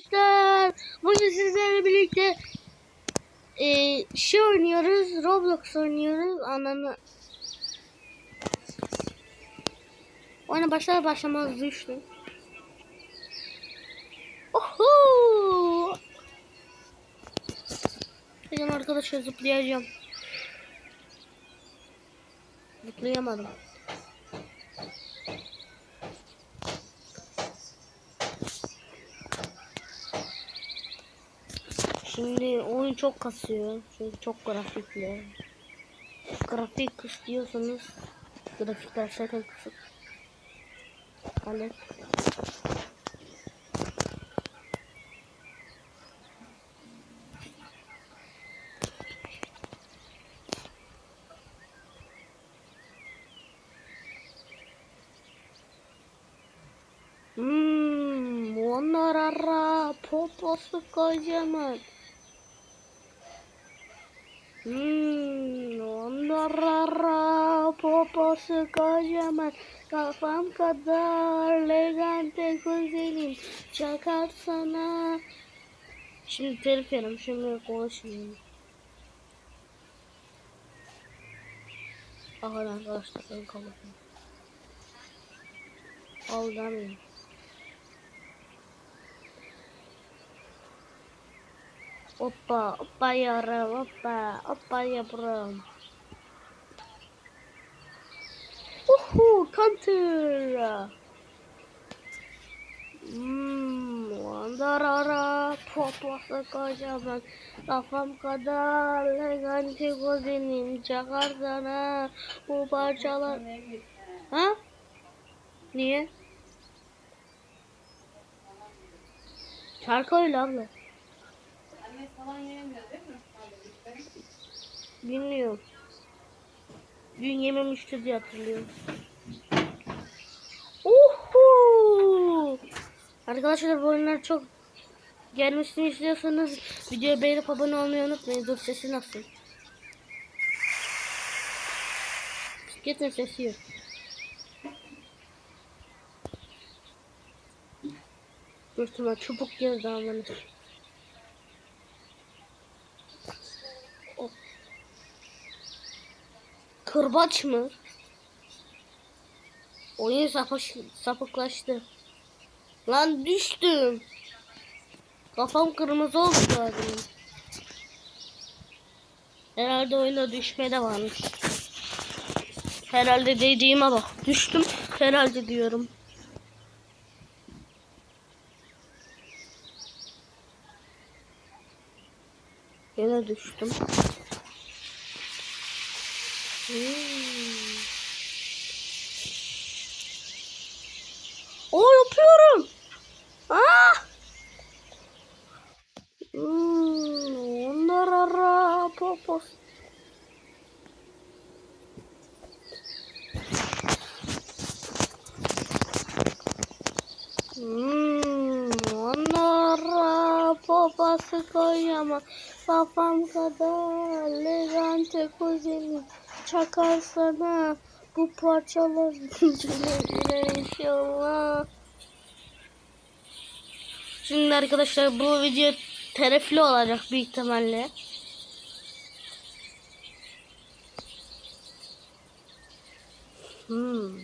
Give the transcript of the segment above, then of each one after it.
arkadaşlar. Bugün sizlerle birlikte e, şey oynuyoruz. Roblox oynuyoruz. Ananı. Oyuna başlar başlamaz düştüm. Oho! Benim arkadaşlar zıplayacağım. Zıplayamadım. Şimdi oyun çok kasıyor. Çünkü çok grafikli. Grafik istiyorsanız grafikler zaten kısık. Hani Hmm, onlar ara poposu kocaman. Hmm, onlar ara poposu kocaman. Kafam kadar elegante güzelim. Çakar sana. Şimdi telif yerim. Şimdi konuşmayayım. Bakın arkadaşlar ben kapatıyorum. Aldamayayım. Hoppa, hoppa yavrum, hoppa, hoppa yavrum. Uhu, counter. Hmm, mandarara, poposu kocaman, kafam kadar elegante gözlerim çakar sana bu parçalar. Ha? Niye? Şarkı öyle abla. Falan yemiyor değil mi? Bilmiyorum. Dün yememişti diye hatırlıyorum. Uhu! Arkadaşlar bu oyunlar çok gelmesini istiyorsanız videoya beğenip abone olmayı unutmayın. Dur sesi nasıl? Bisikletin sesi yok. İhtimal çubuk girdi amanı. Kırbaç mı? Oyun sapış, sapıklaştı. Lan düştüm. Kafam kırmızı oldu zaten. Herhalde oyunda düşme de varmış. Herhalde dediğime bak. Düştüm. Herhalde diyorum. Yine düştüm. Hmm. O yapıyorum. Ah! Hmm, onlar ara popos. Hmm, onlar ara popası koyamam. Kafam kadar elegante güzelim. Çakar sana bu parçalar güle inşallah. Şimdi arkadaşlar bu video terefli olacak büyük ihtimalle. Hmm.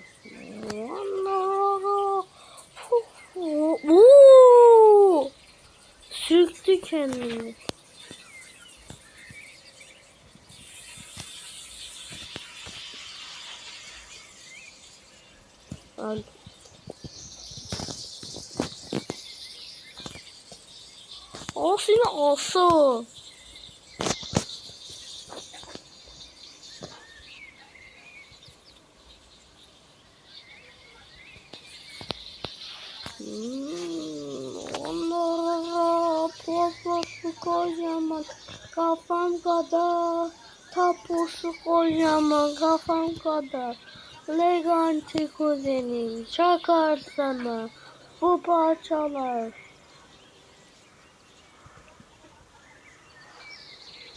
Oo! Sürüktü kendini. Seni olsun. Onlara poposu kocaman kafam kadar. Tapusu kocaman kafam kadar Leganti kuzenim çakar sana bu parçalar.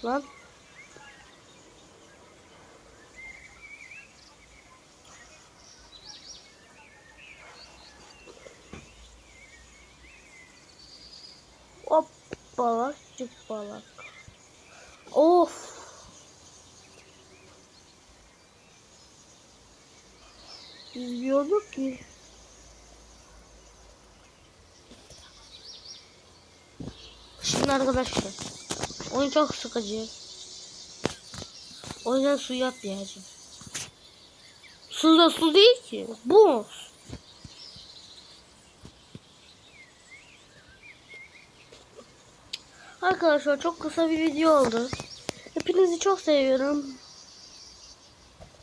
Lan. Hop balak cık balak. Of. Yüzüyorduk ki. Şimdi arkadaşlar. Oyun çok sıkıcı. O yüzden suya atlayacağım. Su da su değil ki. Buz. Arkadaşlar çok kısa bir video oldu. Hepinizi çok seviyorum.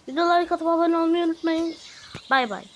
Videoları like atıp abone olmayı unutmayın. Bay bay.